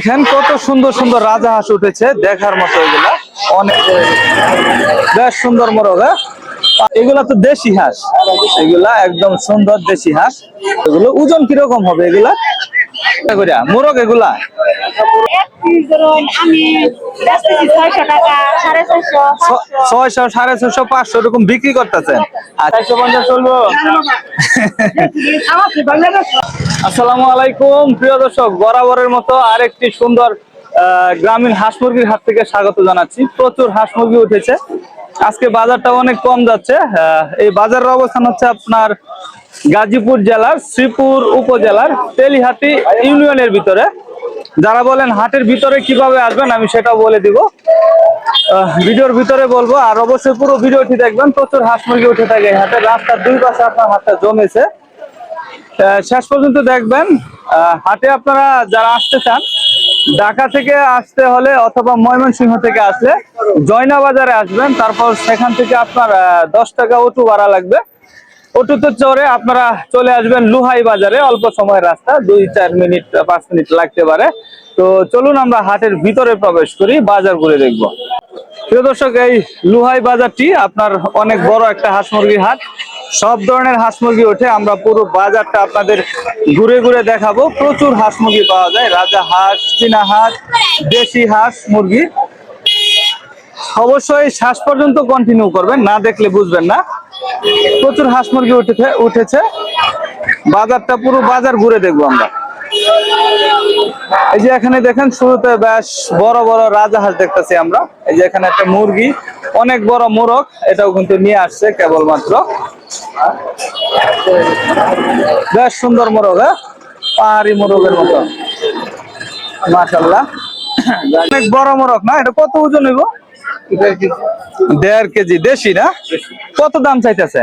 এখানে কত সুন্দর সুন্দর রাজা হাঁস উঠেছে, দেখার মতো এগুলা। অনেক বেশ সুন্দর মোরগ হ্যাঁ? এগুলা তো দেশি হাঁস। এগুলা একদম সুন্দর দেশি হাঁস। এগুলো ওজন কীরকম হবে এগুলা? মোরগ এগুলা? ছয়শো সাড়ে ছয়শো পাঁচশো। এরকম বিক্রি করতেছেন? চারশো পঞ্চাশ চলবো। আসসালামু আলাইকুম প্রিয় দর্শক বরাবরের মতো আরেকটি সুন্দর আহ, গ্রামীণ হাঁস মুরগির হাট থেকে স্বাগত জানাচ্ছি। প্রচুর হাঁস মুরগি উঠেছে। আজকে বাজারটা অনেক কম যাচ্ছে আহ, এই বাজারের অবস্থান হচ্ছে আপনার গাজীপুর জেলার শ্রীপুর উপজেলার তেলিহাটি ইউনিয়নের ভিতরে। যারা বলেন হাটের ভিতরে কীভাবে আসবেন, আমি সেটাও বলে দিব। ভিডিওর ভিতরে বলব, আর অবশ্যই পুরো ভিডিওটি দেখবেন। প্রচুর হাঁস মুরগি উঠে থাকে হাটে। রাস্তার দুই পাশে আপনার হাটটা জমেছে। শেষ পর্যন্ত দেখবেন। হাটে আপনারা যারা আসতে চান, ঢাকা থেকে আসতে হলে অথবা ময়মনসিংহ থেকে আসলে জয়না বাজারে আসবেন। তারপর সেখান থেকে আপনার দশ টাকা অটো ভাড়া লাগবে। অটোতে চড়ে আপনারা চলে আসবেন লুহাই বাজারে, অল্প সময়ের রাস্তা, দুই চার মিনিট, পাঁচ মিনিট লাগতে পারে। তো চলুন আমরা হাটের ভিতরে প্রবেশ করি, বাজার ঘুরে দেখব। প্রিয় দর্শক, এই লুহাই বাজারটি আপনার অনেক বড় একটা হাঁস মুরগির হাট। সব ধরনের হাঁস মুরগি ওঠে, আমরা পুরো বাজারটা আপনাদের ঘুরে ঘুরে দেখাবো। প্রচুর হাঁস মুরগি পাওয়া যায়, রাজা হাঁস, চীনা হাঁস, দেশি হাঁস মুরগি। অবশ্যই শ্বাস পর্যন্ত কন্টিনিউ করবেন, না দেখলে বুঝবেন না। প্রচুর হাঁস মুরগি উঠেছে উঠেছে। বাজারটা পুরো বাজার ঘুরে দেখব আমরা। এই যে এখানে দেখেন, শুরুতে বেশ বড় বড় রাজা হাঁস দেখতেছি আমরা। এই যে এখানে একটা মুরগি, অনেক বড় মোরগ, এটাও কিন্তু নিয়ে আসছে কেবলমাত্র। বেশ সুন্দর মোরগ হ্যাঁ? পাহাড়ি মোরগের মতো। মাশাল্লাহ অনেক বড় মোরগ, না? এটা কত ওজন হইব? দেড় কেজি, দেশি না? কত দাম চাইতেছে?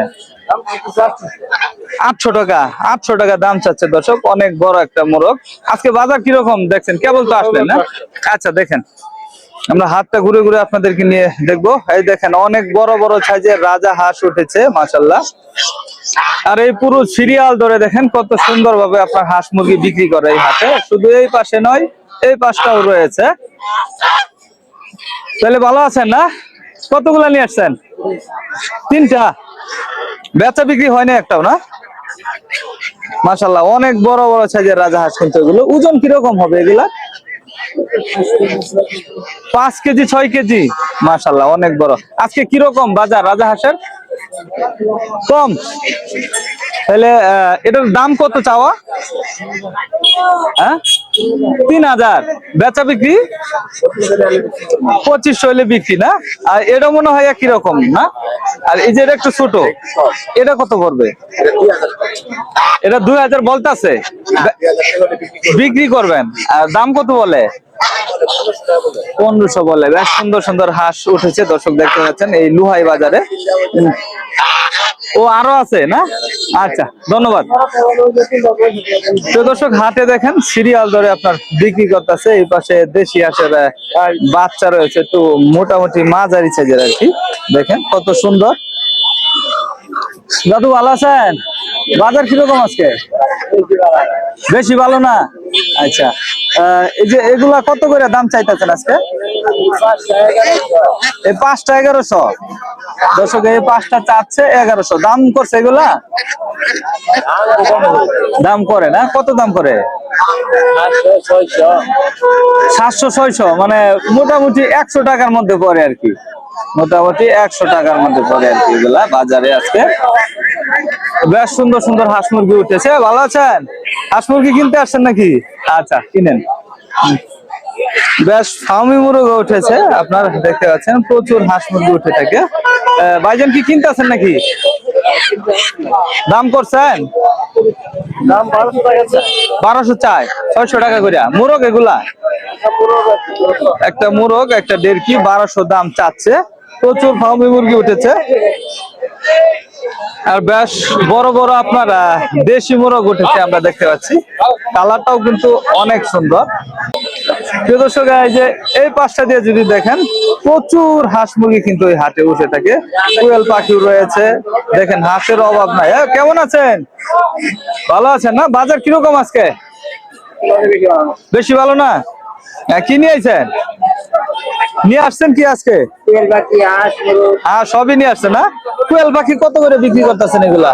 আটশো টাকা আটশো টাকা দাম চাচ্ছে দর্শক, অনেক বড় একটা মোরগ। আজকে বাজার কীরকম দেখছেন? কেবল তো আসলেন না? আচ্ছা দেখেন। আমরা হাতটা ঘুরে ঘুরে আপনাদেরকে নিয়ে দেখব। এই দেখেন, অনেক বড় বড় সাইজের রাজা হাঁস উঠেছে মাসাল্লাহ আর এই পুরো সিরিয়াল ধরে দেখেন কত সুন্দর ভাবে আপনার হাঁস মুরগি বিক্রি করে এই হাটে। শুধু এই পাশে নয় এই পাশটাও রয়েছে। তাহলে ভালো আছেন না? কতগুলা নিয়ে আসছেন? তিনটা। বেচা বিক্রি হয় না একটাও না? মাশাল্লাহ অনেক বড় বড় সাইজের রাজা হাঁস কিন্তু এগুলো। ওজন কীরকম হবে এগুলা? পাঁচ কেজি, ছয় কেজি? মাশাল্লাহ অনেক বড়। আজকে কীরকম বাজার রাজা হাঁসের? কম। তাহলে এটার দাম কত চাওয়া? হ্যাঁ? তিন হাজার। বেচা বিক্রি? পঁচিশ হইলে বিক্রি, না? আর এটা মনে হয় একই রকম, না? আর এই যে এটা একটু ছোট, এটা কত পড়বে? এটা দুই হাজার বলতেছে। বিক্রি করবেন। আর দাম কত বলে? পনেরোশো বলে। বেশ সুন্দর সুন্দর হাঁস উঠেছে, দর্শক দেখতে পাচ্ছেন, এই লুহাই বাজারে। ও আরও আছে, না? আচ্ছা ধন্যবাদ। তো দর্শক, হাটে দেখেন, সিরিয়াল ধরে আপনার বিক্রি করতেছে। এই পাশে দেশি হাঁসের বাচ্চা রয়েছে, তো মোটামুটি মাঝারি সাইজের আর কি। দেখেন, কত সুন্দর। দাদু, ভালো আছেন? বাজার কীরকম আজকে? বেশি ভালো না? আচ্ছা এই যে এগুলা কত করে দাম চাইতেছেন আজকে? পাঁচটা এগারোশো। দর্শক, এই পাঁচটা চাচ্ছে এগারোশো। দাম করছে এগুলা? দাম করে না? কত দাম করে? সাতশো ছয়শো। মানে মোটামুটি একশো টাকার মধ্যে পড়ে আর কি। মোটামুটি একশো টাকার মধ্যে পড়ে আর কি এগুলা বাজারে আজকে। বেশ সুন্দর সুন্দর হাঁস মুরগি উঠেছে। ভালো আছেন? হাঁস মুরগি কিনতে আসছেন নাকি? আচ্ছা কিনেন। বেশ ফার্মি মুরগি উঠেছে। আপনার দেখতে পাচ্ছেন, প্রচুর হাঁস মুরগি উঠে থাকে। ভাইজান কি কিনতেছেন নাকি? দাম করছেন? বারোশো চাই। ছয়শো টাকা করে মুরগ এগুলা? একটা মুরগ একটা দেড় কি বারোশো দাম চাচ্ছে। প্রচুর ফার্মি মুরগি উঠেছে। আর বেশ বড় বড় আপনার দেশি মোরগ উঠেছে আমরা দেখতে পাচ্ছি। কালারটাও কিন্তু অনেক সুন্দর। দর্শক এই যে এই পাশটা দিয়ে যদি দেখেন প্রচুর হাঁস মুরগি কিন্তু ওই হাটে উঠে থাকে। কুয়েল পাখি রয়েছে। দেখেন হাঁসের অভাব নাই। এ, কেমন আছেন? ভালো আছেন না? বাজার কীরকম আজকে? বেশি ভালো না? হ্যাঁ, কি নিয়ে আইছেন? নিয়ে আসছেন কি আজকে? হ্যাঁ সবই নিয়ে আসছেন না? টুয়েলভ পাখি কত করে বিক্রি করতেছেন এগুলা?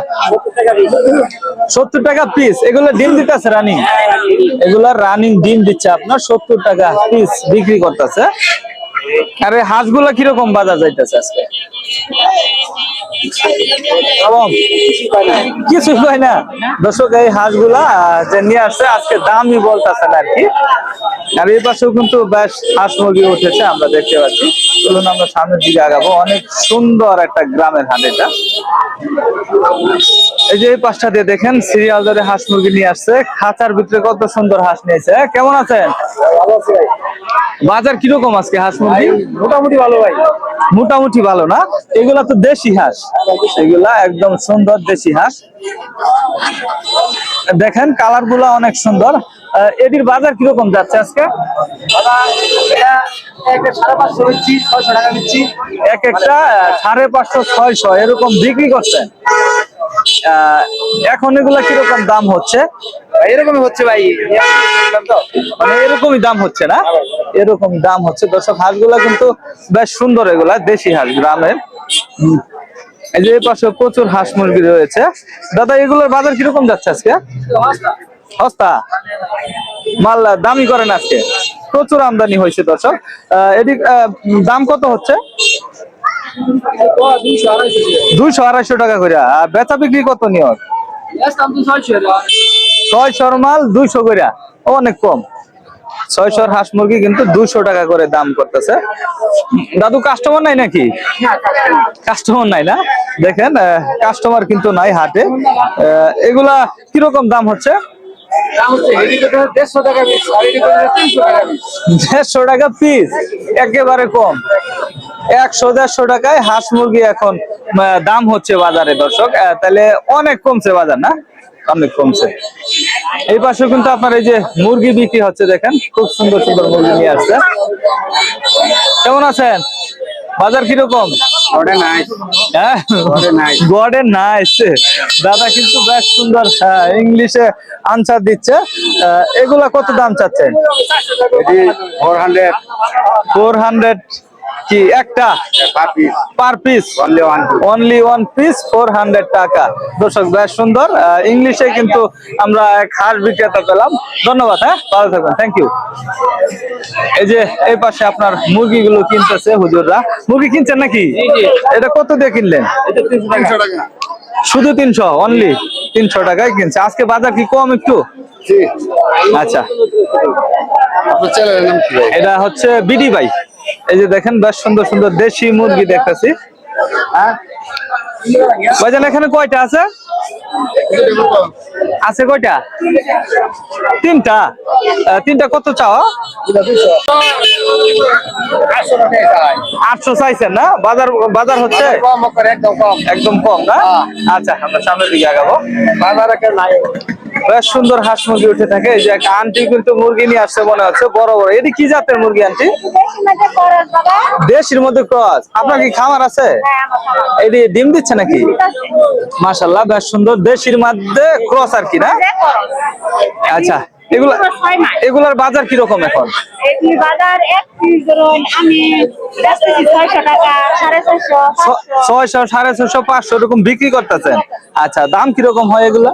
সত্তর টাকা পিস এগুলো ডিম দিতেছে রানিং? এগুলা রানিং ডিম দিচ্ছে আপনার সত্তর টাকা পিস বিক্রি করতেছে। আর এই হাঁসগুলা কীরকম বাজার যাইতেছে আজকে? পাই না। দর্শক এই হাঁসগুলা যে নিয়ে আসছে আজকে দামই বলতেছে না আর কি আর এই পাশেও কিন্তু বেশ হাঁস মুরগি উঠেছে আমরা দেখতে পাচ্ছি। চলুন আমরা সামনের দিকে আগাবো। অনেক সুন্দর একটা গ্রামের হাট এটা। এই যে এই পাশটা দিয়ে দেখেন সিরিয়াল ধরে হাঁস মুরগি নিয়ে আসছে। খাঁচার ভিতরে কত সুন্দর হাঁস নিয়েছে। কেমন আছেন? বাজার কীরকম আজকে হাঁস মুরগি? মোটামুটি ভালো ভাই। মোটামুটি ভালো না? এগুলা তো দেশি হাঁস। এগুলা একদম সুন্দর দেশি হাঁস। দেখেন কালারগুলা অনেক সুন্দর। এটির বাজার কীরকম যাচ্ছে আজকে? এক একটা সাড়ে পাঁচশো ছয়শো এরকম বিক্রি করছেন এখন এগুলা কীরকম দাম হচ্ছে? এরকমই হচ্ছে ভাই। মানে এরকমই দাম হচ্ছে না? এরকম দাম হচ্ছে। দর্শক হাঁসগুলা কিন্তু বেশ সুন্দর এগুলা দেশি হাঁস গ্রামের। এই যে পাশে প্রচুর হাঁস মুরগি রয়েছে। দাদা এগুলোর বাজার কীরকম যাচ্ছে আজকে? সস্তা। মাল দামি করেন আজকে। প্রচুর আমদানি হয়েছে দর্শক। আহ, এদিক দাম কত হচ্ছে? দুইশো আড়াইশো টাকা করে আর বেচা বিক্রি কত নিয়ত ছয়শোর মাল দুইশো করে অনেক কম। ছয়শোর হাঁস মুরগি কিন্তু দুইশো টাকা করে দাম করতেছে। দাদু কাস্টমার নাই নাকি? কাস্টমার নাই না? দেখেন কাস্টমার কিন্তু নাই হাটে। এগুলা কীরকম দাম হচ্ছে? দেড়শো টাকা পিস একেবারে কম। একশো দেড়শো টাকায় হাঁস মুরগি এখন দাম হচ্ছে বাজারে দর্শক। তাহলে অনেক কমছে বাজার না? অনেক কমছে। এই পাশে কিন্তু আপনার এই যে মুরগি বিক্রি হচ্ছে দেখেন খুব সুন্দর সুন্দর মুরগি নিয়ে আসছে। কেমন আছেন? বাজার কীরকম? হ্যাঁ? nice. গডে নাইস দাদা কিন্তু বেশ সুন্দর হ্যাঁ, ইংলিশে আনসার দিচ্ছে। এগুলা কত দাম চাচ্ছেন? ফোর হান্ড্রেড ফোর হান্ড্রেড কি একটা? Per piece only one only one piece four hundred টাকা। দর্শক বেশ সুন্দর। আহ, ইংলিশে কিন্তু আমরা এক হাঁস বিক্রেতা পেলাম। ধন্যবাদ হ্যাঁ? ভালো থাকবেন। থ্যাংক ইউ এই যে এই পাশে আপনার মুরগিগুলো কিনতেছে হুজুররা। মুরগি কিনছেন নাকি? এটা কত দিয়ে কিনলেন? শুধু তিনশো অনলি তিনশো টাকায় কিনছে। আজকে বাজার কি কম একটু? আচ্ছা। এটা হচ্ছে বিডি ভাই। এই যে দেখেন বেশ সুন্দর সুন্দর দেশি মুরগি দেখতেছি। হ্যাঁ? ভাইজান এখানে কয়টা আছে? আছে কয়টা? তিনটা। তিনটা কত চাও? আটশো চাইছেন না? বাজার বাজার হচ্ছে? একদম কম একদম কম। না? আচ্ছা আমরা সামনের দিকে আগাবো। বাজারে কেউ নাই। বেশ সুন্দর হাঁস মুরগি উঠে থাকে। এই যে একটা আন্টি কিন্তু মুরগি নিয়ে আসছে মনে হচ্ছে, বড় বড়। এটি কি জাতের মুরগি, আন্টি? দেশের মধ্যে ক্রস। আপনার কি খামার আছে? এটি ডিম দিচ্ছে নাকি? মাসাল্লাহ বেশ সুন্দর। দেশির মধ্যে ক্রস আর কি, না? আচ্ছা এগুলা এগুলার বাজার কীরকম এখন? বাজার এক আমি ছয়শো সাড়ে ছয়শো পাঁচশো। এরকম বিক্রি করতেছেন? আচ্ছা দাম কীরকম হয় এগুলা?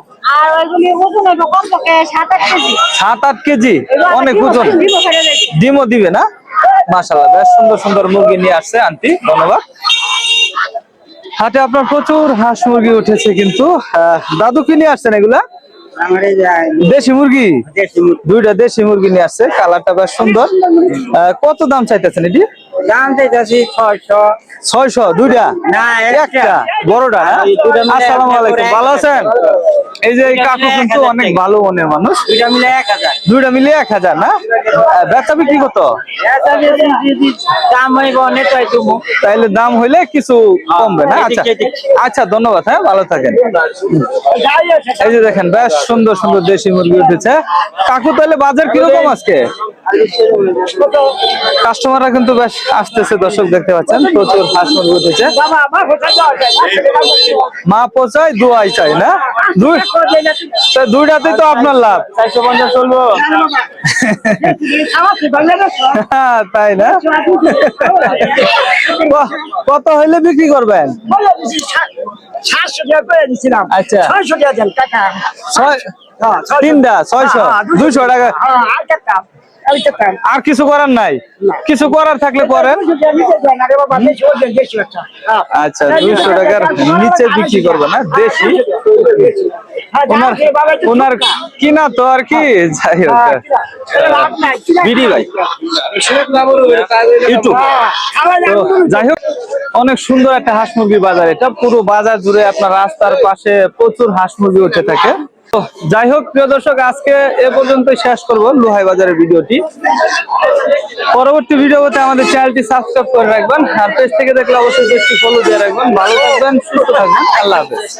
সাত আট কেজি। অনেক ওজন। ডিমও দিবে না? মাশাল্লাহ বেশ সুন্দর সুন্দর মুরগি নিয়ে আসছে আন্টি ধন্যবাদ। হাটে আপনার প্রচুর হাঁস মুরগি উঠেছে কিন্তু দাদু কি নিয়ে আসছেন এগুলা? দেশি মুরগি? দুইটা দেশি মুরগি নিয়ে আসছে। কালারটা বেশ সুন্দর। আহ, কত দাম চাইতেছেন এটি? দাম চাইতেছি ছয়শো। ছয়শো দুইটা? না একটা। বড়টা না? আসসালামু আলাইকুম ভালো আছেন? এই যে কাকু কিন্তু অনেক ভালো মনের মানুষ। দুইটা মিলে এক হাজার। দুইটা মিলিয়ে এক হাজার না? বিক্রি কত? দাম তাইলে হইলে কিছু কমবে না? আচ্ছা। আচ্ছা ধন্যবাদ হ্যাঁ ভালো থাকেন। এই যে দেখেন বেশ সুন্দর সুন্দর দেশি মুরগি উঠেছে। কাকু তাহলে বাজার কীরকম আজকে? কাস্টমাররা কিন্তু বেশ আসতেছে দর্শক দেখতে পাচ্ছেন প্রচুর হাঁস মুরগি উঠেছে। মা পচায় দুয়াই চাই না? দুই তো দুইটাতেই তো আপনার লাভ। চারশো পঞ্চাশ চলবো হ্যাঁ, তাই না? কত হইলে বিক্রি করবেন? সাতশো টাকা করে দিছিলাম। আচ্ছা। ছয়শো টাকা দেন। তিনটা ছয়শো হ্যাঁ, হ্যাঁ, দুইশো। টাকা। হ্যাঁ, আর কিছু করার নাই? কিছু করার থাকলে করেন। আচ্ছা দুইশো টাকার নিচে বিক্রি করবে না দেশি? ওনার কিনা তো আর কি যাই হোক। বিডি ভাই। ইউটিউব। যাই হোক অনেক সুন্দর একটা হাঁস মুরগি বাজার এটা। পুরো বাজার জুড়ে আপনার রাস্তার পাশে প্রচুর হাঁস মুরগি উঠে থাকে। যাই হোক, প্রিয় দর্শক, আজকে এ পর্যন্ত শেষ করব লোহাই বাজারের ভিডিওটি। পরবর্তী ভিডিওতে আমাদের চ্যানেলটি সাবস্ক্রাইব করে রাখবেন, আর পেজ থেকে দেখলে অবশ্যই ফলো দিয়ে রাখবেন। ভালো থাকবেন, সুস্থ থাকবেন। আল্লাহ হাফেজ।